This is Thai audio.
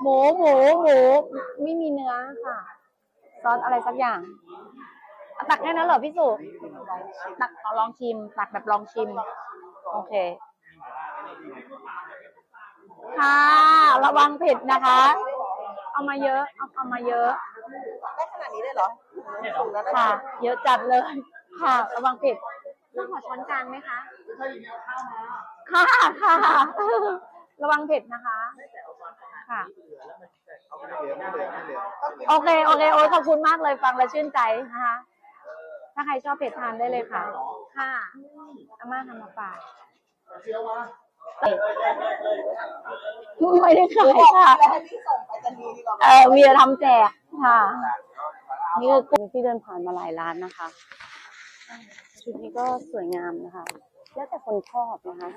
หมูหมูหมูไม่มีเนื้อค่ะ ซอสอะไรสักอย่าง ตักแค่นั้นเหรอพี่สุตักเอาลองชิม ตักแบบลองชิม โอเค ค่ะ ระวังเผ็ดนะคะ เอามาเยอะ เอาเอามาเยอะได้ขนาดนี้เลยเหรอสูงแล้วนะค่ะ เยอะจัดเลย ค่ะ ระวังเผ็ดต้องขอช้อนกลางไหมคะ ค่ะค่ะ ระวังเผ็ดนะคะ ค่ะ โอเค โอเค โอ้ยขอบคุณมากเลยฟังแล้วชื่นใจนะคะ ถ้าใครชอบเผ็ดทานได้เลยค่ะ ค่ะอาม่าทำมาฝากไม่ได้ขายค่ะแล้วให้พี่ส่งไปจะดีดีกว่าไหมเออเวียทำแจกค่ะ นี่คือกลุ่มที่เดินผ่านมาหลายร้านนะคะ ชุดนี้ก็สวยงามนะคะ แล้วแต่คนชอบนะคะ